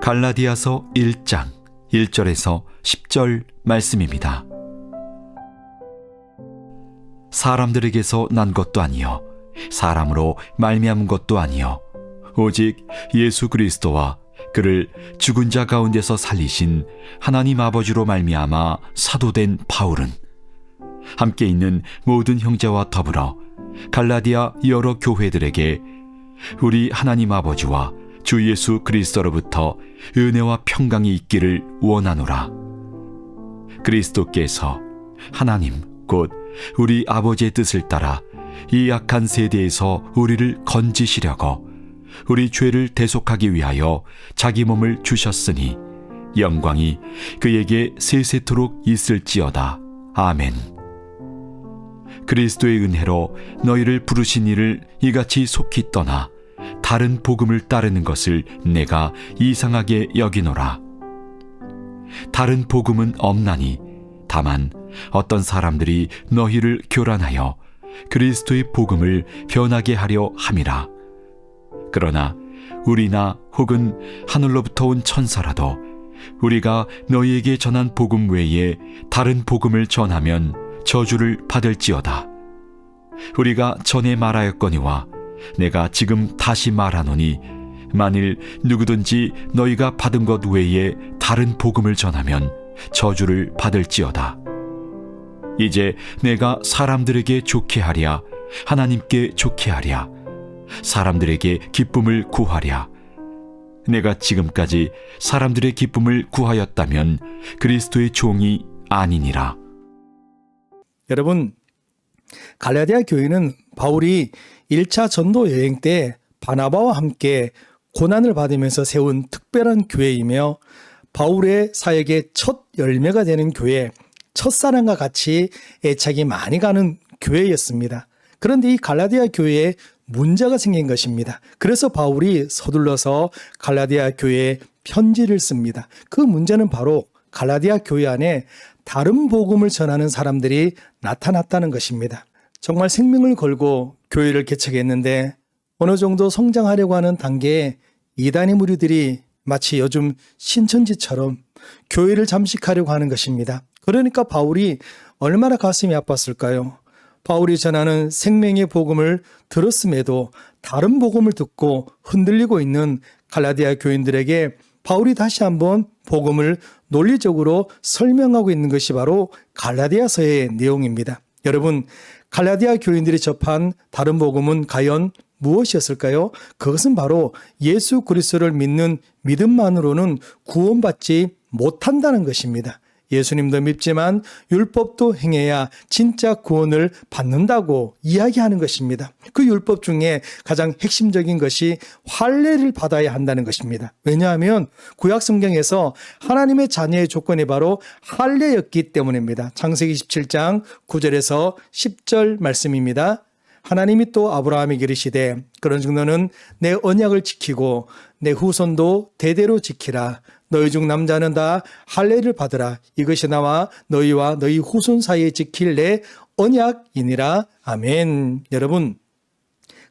갈라디아서 1장 1절에서 10절 말씀입니다. 사람들에게서 난 것도 아니요 사람으로 말미암은 것도 아니요 오직 예수 그리스도와 그를 죽은 자 가운데서 살리신 하나님 아버지로 말미암아 사도된 바울은 함께 있는 모든 형제와 더불어 갈라디아 여러 교회들에게 우리 하나님 아버지와 주 예수 그리스도로부터 은혜와 평강이 있기를 원하노라. 그리스도께서 하나님 곧 우리 아버지의 뜻을 따라 이 약한 세대에서 우리를 건지시려고 우리 죄를 대속하기 위하여 자기 몸을 주셨으니 영광이 그에게 세세토록 있을지어다. 아멘. 그리스도의 은혜로 너희를 부르신 이를 이같이 속히 떠나 다른 복음을 따르는 것을 내가 이상하게 여기노라. 다른 복음은 없나니 다만 어떤 사람들이 너희를 교란하여 그리스도의 복음을 변하게 하려 함이라. 그러나 우리나 혹은 하늘로부터 온 천사라도 우리가 너희에게 전한 복음 외에 다른 복음을 전하면 저주를 받을지어다. 우리가 전에 말하였거니와 내가 지금 다시 말하노니 만일 누구든지 너희가 받은 것 외에 다른 복음을 전하면 저주를 받을지어다. 이제 내가 사람들에게 좋게 하랴 하나님께 좋게 하랴 사람들에게 기쁨을 구하랴 내가 지금까지 사람들의 기쁨을 구하였다면 그리스도의 종이 아니니라. 여러분, 갈라디아 교회는 바울이 1차 전도 여행 때 바나바와 함께 고난을 받으면서 세운 특별한 교회이며 바울의 사역의 첫 열매가 되는 교회, 첫사랑과 같이 애착이 많이 가는 교회였습니다. 그런데 이 갈라디아 교회에 문제가 생긴 것입니다. 그래서 바울이 서둘러서 갈라디아 교회에 편지를 씁니다. 그 문제는 바로 갈라디아 교회 안에 다른 복음을 전하는 사람들이 나타났다는 것입니다. 정말 생명을 걸고 교회를 개척했는데 어느 정도 성장하려고 하는 단계에 이단의 무리들이 마치 요즘 신천지처럼 교회를 잠식하려고 하는 것입니다. 그러니까 바울이 얼마나 가슴이 아팠을까요? 바울이 전하는 생명의 복음을 들었음에도 다른 복음을 듣고 흔들리고 있는 갈라디아 교인들에게 바울이 다시 한번 복음을 논리적으로 설명하고 있는 것이 바로 갈라디아서의 내용입니다. 여러분, 갈라디아 교인들이 접한 다른 복음은 과연 무엇이었을까요? 그것은 바로 예수 그리스도를 믿는 믿음만으로는 구원받지 못한다는 것입니다. 예수님도 믿지만 율법도 행해야 진짜 구원을 받는다고 이야기하는 것입니다. 그 율법 중에 가장 핵심적인 것이 할례를 받아야 한다는 것입니다. 왜냐하면 구약 성경에서 하나님의 자녀의 조건이 바로 할례였기 때문입니다. 창세기 17장 9절에서 10절 말씀입니다. 하나님이 또 아브라함에게 이르시되 그런즉 너는 내 언약을 지키고 내 후손도 대대로 지키라 너희 중 남자는 다 할례를 받으라 이것이 나와 너희와 너희 후손 사이에 지킬 내 언약이니라 아멘 여러분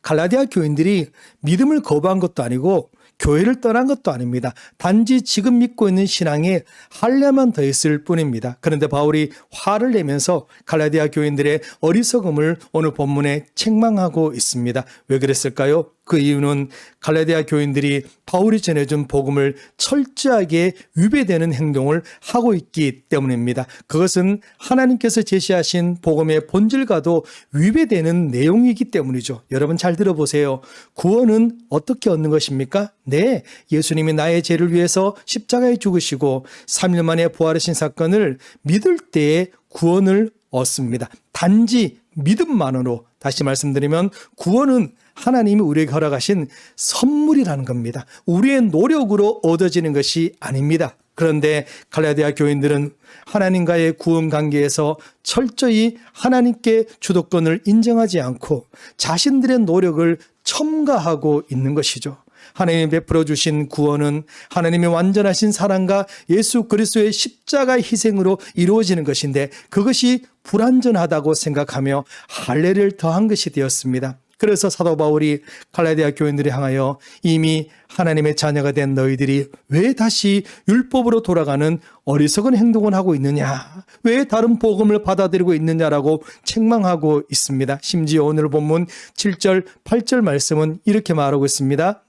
갈라디아 교인들이 믿음을 거부한 것도 아니고 교회를 떠난 것도 아닙니다. 단지 지금 믿고 있는 신앙에 할례만 더했을 뿐입니다. 그런데 바울이 화를 내면서 갈라디아 교인들의 어리석음을 오늘 본문에 책망하고 있습니다. 왜 그랬을까요? 그 이유는 갈라디아 교인들이 바울이 전해준 복음을 철저하게 위배되는 행동을 하고 있기 때문입니다. 그것은 하나님께서 제시하신 복음의 본질과도 위배되는 내용이기 때문이죠. 여러분 잘 들어보세요. 구원은 어떻게 얻는 것입니까? 네, 예수님이 나의 죄를 위해서 십자가에 죽으시고 3일 만에 부활하신 사건을 믿을 때에 구원을 얻습니다. 단지 믿음만으로 다시 말씀드리면 구원은 하나님이 우리에게 허락하신 선물이라는 겁니다. 우리의 노력으로 얻어지는 것이 아닙니다. 그런데 갈라디아 교인들은 하나님과의 구원 관계에서 철저히 하나님께 주도권을 인정하지 않고 자신들의 노력을 첨가하고 있는 것이죠. 하나님이 베풀어 주신 구원은 하나님의 완전하신 사랑과 예수 그리스도의 십자가 희생으로 이루어지는 것인데 그것이 불완전하다고 생각하며 할례를 더한 것이 되었습니다. 그래서 사도 바울이 갈라디아 교인들을 향하여 이미 하나님의 자녀가 된 너희들이 왜 다시 율법으로 돌아가는 어리석은 행동을 하고 있느냐? 왜 다른 복음을 받아들이고 있느냐라고 책망하고 있습니다. 심지어 오늘 본문 7절, 8절 말씀은 이렇게 말하고 있습니다.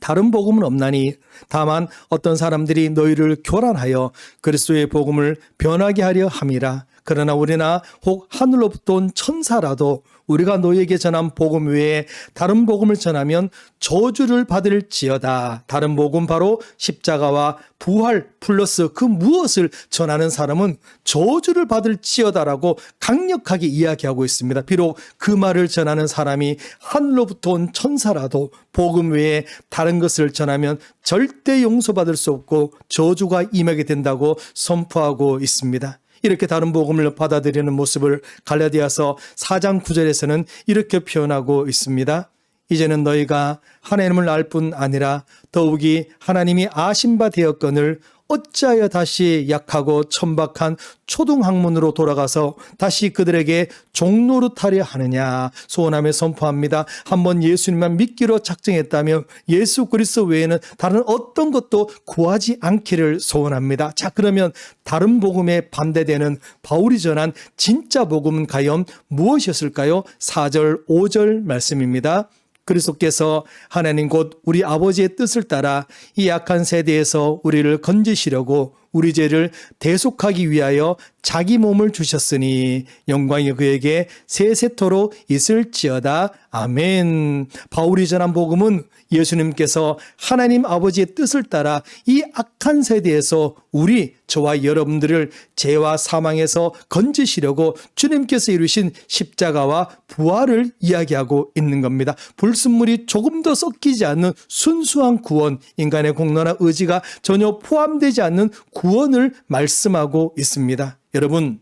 다른 복음은 없나니 다만 어떤 사람들이 너희를 교란하여 그리스도의 복음을 변하게 하려 함이라. 그러나 우리나 혹 하늘로부터 온 천사라도 우리가 너희에게 전한 복음 외에 다른 복음을 전하면 저주를 받을지어다. 다른 복음 바로 십자가와 부활 플러스 그 무엇을 전하는 사람은 저주를 받을지어다라고 강력하게 이야기하고 있습니다. 비록 그 말을 전하는 사람이 하늘로부터 온 천사라도 복음 외에 다른 것을 전하면 절대 용서받을 수 없고 저주가 임하게 된다고 선포하고 있습니다. 이렇게 다른 복음을 받아들이는 모습을 갈라디아서 4장 9절에서는 이렇게 표현하고 있습니다. 이제는 너희가 하나님을 알 뿐 아니라 더욱이 하나님이 아신 바 되었거늘 어찌하여 다시 약하고 천박한 초등학문으로 돌아가서 다시 그들에게 종노릇하려 하느냐 소원하며 선포합니다. 한번 예수님만 믿기로 작정했다면 예수 그리스도 외에는 다른 어떤 것도 구하지 않기를 소원합니다. 자 그러면 다른 복음에 반대되는 바울이 전한 진짜 복음은 과연 무엇이었을까요? 4절 5절 말씀입니다. 그리스도께서 하나님 곧 우리 아버지의 뜻을 따라 이 약한 세대에서 우리를 건지시려고 우리 죄를 대속하기 위하여 자기 몸을 주셨으니 영광이 그에게 세세토록 있을지어다. 아멘. 바울이 전한 복음은 예수님께서 하나님 아버지의 뜻을 따라 이 악한 세대에서 우리 저와 여러분들을 죄와 사망에서 건지시려고 주님께서 이루신 십자가와 부활을 이야기하고 있는 겁니다. 불순물이 조금 더 섞이지 않는 순수한 구원, 인간의 공로나 의지가 전혀 포함되지 않는 구원을 말씀하고 있습니다. 여러분,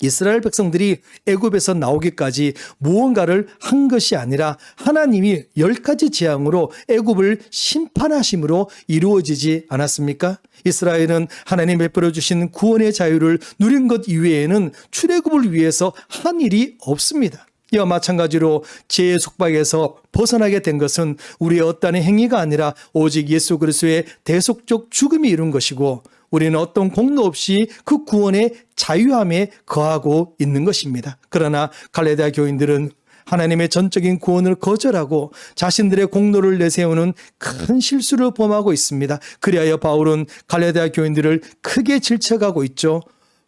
이스라엘 백성들이 애굽에서 나오기까지 무언가를 한 것이 아니라 하나님이 열 가지 재앙으로 애굽을 심판하심으로 이루어지지 않았습니까? 이스라엘은 하나님 베풀어 주신 구원의 자유를 누린 것 이외에는 출애굽을 위해서 한 일이 없습니다. 이와 마찬가지로 죄의 속박에서 벗어나게 된 것은 우리의 어떠한 행위가 아니라 오직 예수 그리스도의 대속적 죽음이 이룬 것이고 우리는 어떤 공로 없이 그 구원의 자유함에 거하고 있는 것입니다. 그러나 갈레다 교인들은 하나님의 전적인 구원을 거절하고 자신들의 공로를 내세우는 큰 실수를 범하고 있습니다. 그리하여 바울은 갈레다 교인들을 크게 질책하고 있죠.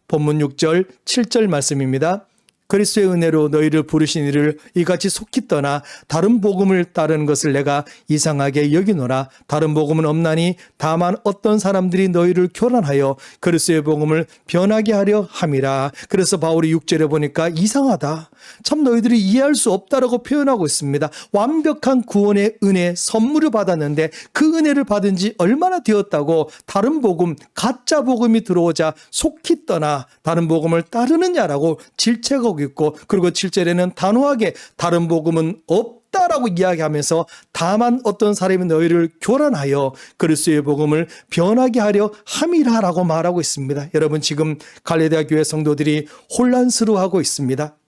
본문 6절, 7절 말씀입니다. 그리스도의 은혜로 너희를 부르신 이를 이같이 속히 떠나 다른 복음을 따르는 것을 내가 이상하게 여기노라. 다른 복음은 없나니 다만 어떤 사람들이 너희를 교란하여 그리스도의 복음을 변하게 하려 함이라. 그래서 바울이 6절에 보니까 이상하다. 참 너희들이 이해할 수 없다라고 표현하고 있습니다. 완벽한 구원의 은혜 선물을 받았는데 그 은혜를 받은 지 얼마나 되었다고 다른 복음 가짜 복음이 들어오자 속히 떠나 다른 복음을 따르느냐라고 질책하고 있고 그리고 7절에는 단호하게 다른 복음은 없다라고 이야기하면서 다만 어떤 사람이 너희를 교란하여 그리스도의 복음을 변하게 하려 함이라라고 말하고 있습니다. 여러분 지금 갈레디아 교회 성도들이 혼란스러워하고 있습니다.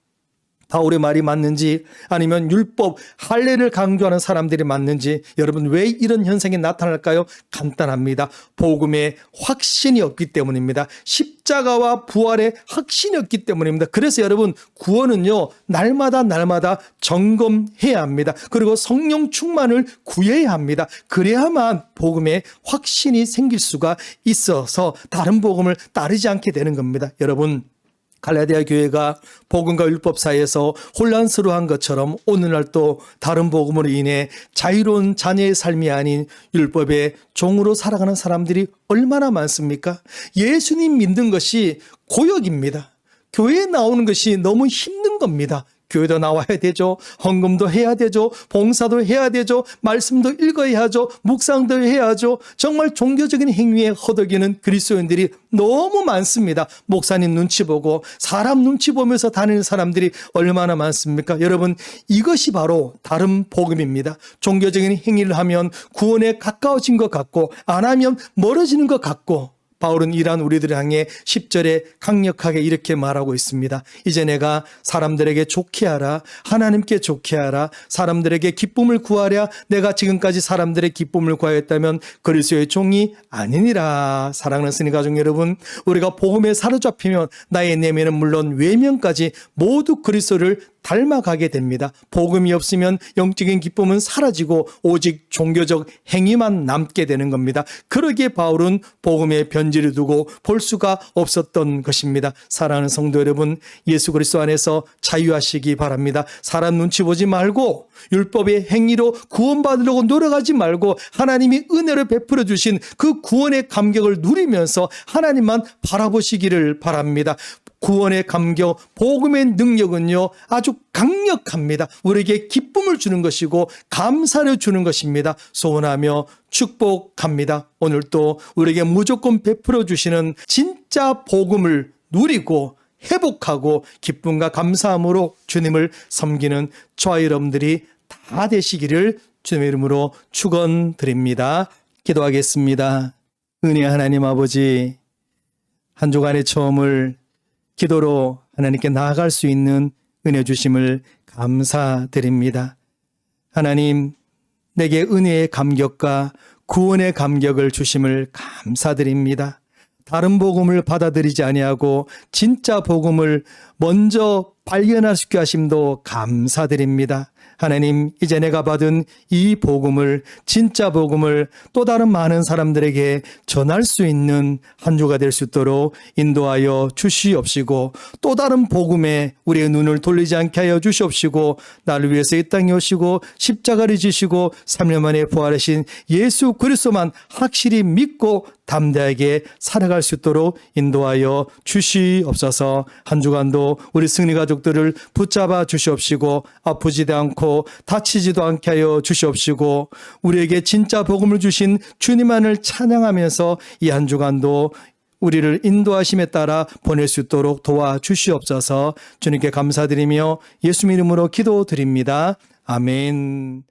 바울의 말이 맞는지 아니면 율법 할례를 강조하는 사람들이 맞는지 여러분 왜 이런 현상이 나타날까요? 간단합니다. 복음에 확신이 없기 때문입니다. 십자가와 부활에 확신이 없기 때문입니다. 그래서 여러분 구원은요 날마다 날마다 점검해야 합니다. 그리고 성령 충만을 구해야 합니다. 그래야만 복음에 확신이 생길 수가 있어서 다른 복음을 따르지 않게 되는 겁니다. 여러분 갈라디아 교회가 복음과 율법 사이에서 혼란스러워한 것처럼 오늘날 또 다른 복음으로 인해 자유로운 자녀의 삶이 아닌 율법의 종으로 살아가는 사람들이 얼마나 많습니까? 예수님 믿는 것이 고역입니다. 교회에 나오는 것이 너무 힘든 겁니다. 교회도 나와야 되죠. 헌금도 해야 되죠. 봉사도 해야 되죠. 말씀도 읽어야 하죠. 묵상도 해야죠. 정말 종교적인 행위에 허덕이는 그리스도인들이 너무 많습니다. 목사님 눈치 보고 사람 눈치 보면서 다니는 사람들이 얼마나 많습니까? 여러분 이것이 바로 다른 복음입니다. 종교적인 행위를 하면 구원에 가까워진 것 같고 안 하면 멀어지는 것 같고 바울은 이러한 우리들을 향해 10절에 강력하게 이렇게 말하고 있습니다. 이제 내가 사람들에게 좋게 하라, 하나님께 좋게 하라, 사람들에게 기쁨을 구하랴, 내가 지금까지 사람들의 기쁨을 구하였다면 그리스도의 종이 아니니라. 사랑하는 스니 가족 여러분, 우리가 복음에 사로잡히면 나의 내면은 물론 외면까지 모두 그리스도를 닮아가게 됩니다. 복음이 없으면 영적인 기쁨은 사라지고 오직 종교적 행위만 남게 되는 겁니다. 그러기에 바울은 복음의 변질을 두고 볼 수가 없었던 것입니다. 사랑하는 성도 여러분, 예수 그리스도 안에서 자유하시기 바랍니다. 사람 눈치 보지 말고 율법의 행위로 구원받으려고 노력하지 말고 하나님이 은혜를 베풀어 주신 그 구원의 감격을 누리면서 하나님만 바라보시기를 바랍니다. 구원의 감격, 복음의 능력은요, 아주 강력합니다. 우리에게 기쁨을 주는 것이고, 감사를 주는 것입니다. 소원하며 축복합니다. 오늘도 우리에게 무조건 베풀어 주시는 진짜 복음을 누리고, 회복하고, 기쁨과 감사함으로 주님을 섬기는 저와 여러분들이 다 되시기를 주님의 이름으로 축원드립니다. 기도하겠습니다. 은혜 하나님 아버지, 한 주간의 처음을 기도로 하나님께 나아갈 수 있는 은혜 주심을 감사드립니다. 하나님, 내게 은혜의 감격과 구원의 감격을 주심을 감사드립니다. 다른 복음을 받아들이지 아니하고 진짜 복음을 먼저 발견할 수 있게 하심도 감사드립니다. 하나님, 이제 내가 받은 이 복음을, 진짜 복음을 또 다른 많은 사람들에게 전할 수 있는 한 주가 될 수 있도록 인도하여 주시옵시고, 또 다른 복음에 우리의 눈을 돌리지 않게 하여 주시옵시고, 나를 위해서 이 땅에 오시고, 십자가를 지시고, 3년 만에 부활하신 예수 그리스도만 확실히 믿고 담대하게 살아갈 수 있도록 인도하여 주시옵소서 한 주간도 우리 승리 가족들을 붙잡아 주시옵시고 아프지도 않고 다치지도 않게 하여 주시옵시고 우리에게 진짜 복음을 주신 주님만을 찬양하면서 이 한 주간도 우리를 인도하심에 따라 보낼 수 있도록 도와주시옵소서 주님께 감사드리며 예수 이름으로 기도드립니다. 아멘.